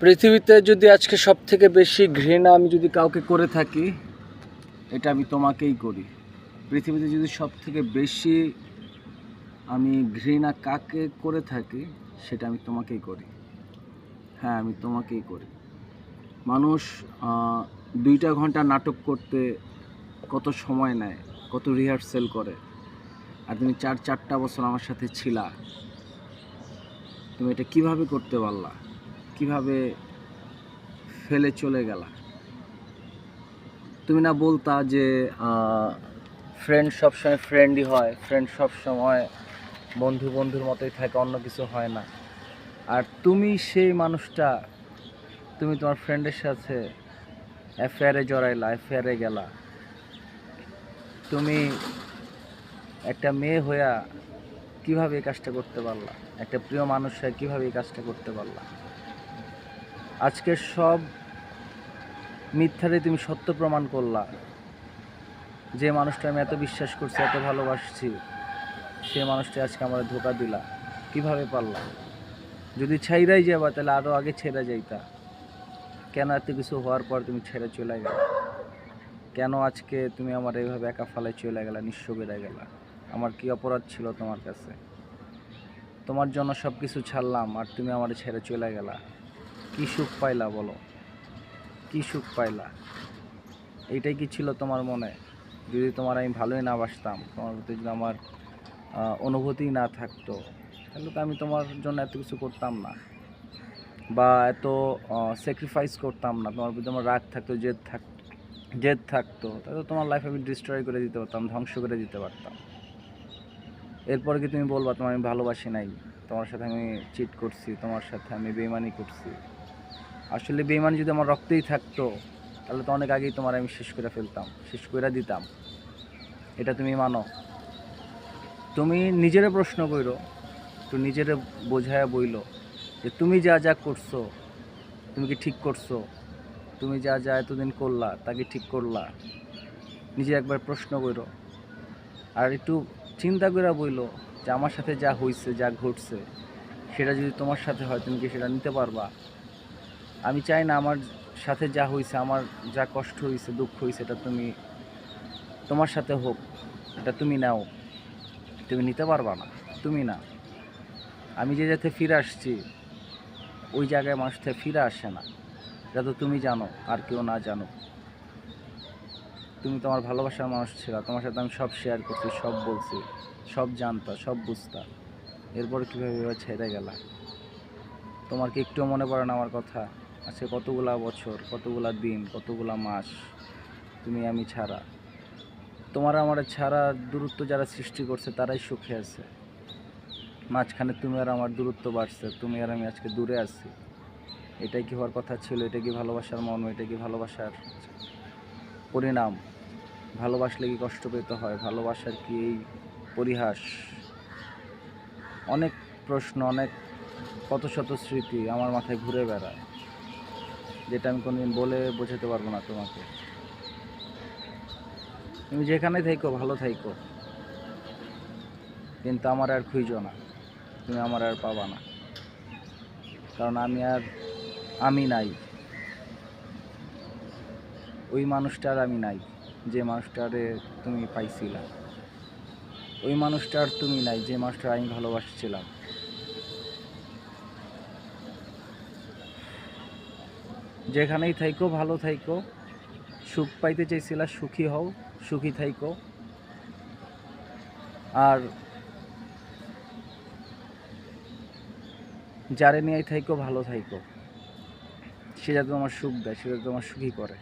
পৃথিবীতে যদি আজকে সব থেকে বেশি ঘৃণা আমি যদি কাউকে করে থাকি, এটা আমি তোমাকেই করি। পৃথিবীতে যদি সব থেকে বেশি আমি ঘৃণা কাকে করে থাকি, সেটা আমি তোমাকেই করি। হ্যাঁ আমি তোমাকেই করি। মানুষ দুইটা ঘণ্টা নাটক করতে কত সময় নেয়, কত রিহার্সেল করে। আর তুমি চার, চারটা বছর আমার সাথে ছিলা। তুমি এটা কীভাবে করতে পারলা? কীভাবে ফেলে চলে গেলা? তুমি না বলতা যে ফ্রেন্ড সবসময় ফ্রেন্ডই হয় ফ্রেন্ড সবসময় বন্ধু বন্ধুর মতোই থাকে, অন্য কিছু হয় না। আর তুমি সেই মানুষটা, তুমি তোমার ফ্রেন্ডের সাথে অ্যাফেয়ারে জড়াইলা অ্যাফেয়ারে গেলা। তুমি একটা মেয়ে হইয়া কীভাবে এই কাজটা করতে পারলা? একটা প্রিয় মানুষ হয়ে কীভাবে এই কাজটা করতে পারলা? আজকে সব মিথ্যারে তুমি সত্য প্রমাণ করলা। যে মানুষটা আমি এত বিশ্বাস করছি, এত ভালোবাসছি, সে মানুষটা আজকে আমার ধোকা দিলা। কীভাবে পারলা? যদি ছাইরাই যাবা, তাহলে আরও আগে ছেড়ে যাইতা। কেন এত কিছু হওয়ার পর তুমি ছেড়ে চলে গেলা? কেন আজকে তুমি আমার এইভাবে একা ফালাই চলে গেলা, নিঃস্ব বেড়ে গেলা? আমার কি অপরাধ ছিল তোমার কাছে? তোমার জন্য সব কিছু ছাড়লাম, আর তুমি আমার ছেড়ে চলে গেলা। কি সুখ পাইলা বলো? কি সুখ পাইলা? এইটাই কি ছিল তোমার মনে? যদি তোমার আমি ভালোই না বাসতাম, তোমার প্রতি যদি আমার অনুভূতি না থাকতো, তাহলে তো আমি তোমার জন্য এত কিছু করতাম না। বা এত স্যাক্রিফাইস করতাম না, তোমার প্রতি আমার রাগ থাকতো, জেদ থাক, জেদ থাকতো, তাহলে তোমার লাইফ আমি ডিস্ট্রয় করে দিতে পারতাম, ধ্বংস করে দিতে পারতাম। এরপরে কি তুমি বলবা, তোমার আমি ভালোবাসি নাই, তোমার সাথে আমি চিট করছি, তোমার সাথে আমি বেমানি করছি? আসলে বেইমানি যদি আমার রক্তেই থাকতো, তাহলে তো অনেক আগেই তোমার আমি শেষ করে ফেলতাম, শেষ করে দিতাম। এটা তুমি মানো। তুমি নিজেরে প্রশ্ন করো একটু নিজেরে বোঝায় বইলো যে তুমি যা যা করছ, তুমি কি ঠিক করছ? তুমি যা যা এতদিন করলা তাকে ঠিক করলা? নিজে একবার প্রশ্ন করো আর একটু চিন্তা করে বইলো যে আমার সাথে যা হয়েছে যা ঘটছে, সেটা যদি তোমার সাথে হয়, তুমি কি সেটা নিতে পারবা? আমি চাই না আমার সাথে যা হয়েছে আমার যা কষ্ট হয়েছে দুঃখ হয়েছে এটা তুমি তোমার সাথে হোক, এটা তুমি নাও। তুমি নিতে পারবা না, তুমি না। আমি যে যাতে ফিরে আসছি, ওই জায়গায় মানুষ থেকে ফিরে আসে না। এটা তো তুমি জানো, আর কেউ না জানো তুমি তোমার ভালোবাসার মানুষ ছিল, তোমার সাথে আমি সব শেয়ার করছি, সব বলছি, সব জানতা, সব বুঝতা। এরপর কীভাবে ছেড়ে গেলা? তোমার কি একটুও মনে পড়ে না আমার কথা? আজকে কতগুলা বছর, কতগুলা দিন, কতগুলা মাস তুমি আমি ছাড়া। তোমার আমার ছাড়া দূরত্ব যারা সৃষ্টি করছে তারাই সুখে আছে। মাঝখানে তুমি আর আমার দূরত্ব বাড়ছে, তুমি আর আমি আজকে দূরে আছি। এটাই কি হওয়ার কথা ছিল? এটা কি ভালোবাসার মর্ম? এটা কি ভালোবাসার পরিণাম? ভালোবাসলে কি কষ্ট পেতে হয়? ভালোবাসার কি এই পরিহাস? অনেক প্রশ্ন, অনেক কত শত স্মৃতি আমার মাথায় ঘুরে বেড়ায়। যেটা আমি কোনোদিন বলে বোঝাতে পারব না তোমাকে। তুমি যেখানে থাইকো, ভালো থাইকো। কিন্তু আমার আর খুঁজো না। তুমি আমার আর পাবা না। কারণ আমি আর, আমি নাই। ওই মানুষটার আমি নাই, যে মানুষটারে তুমি পাইছিলা। ওই মানুষটার তুমি নাই, যে মানুষটার আমি ভালোবাসছিলাম। যেখানেই থাইকো, ভালো থাইকো। সুখ পাইতে চাইছিলা, সুখী হও, সুখী থাইকো। আর যারে নিয়ে থাইকো, ভালো থাইকো। সে যাতে তোমার সুখ দেয়, সে যাতে তোমার সুখী করে।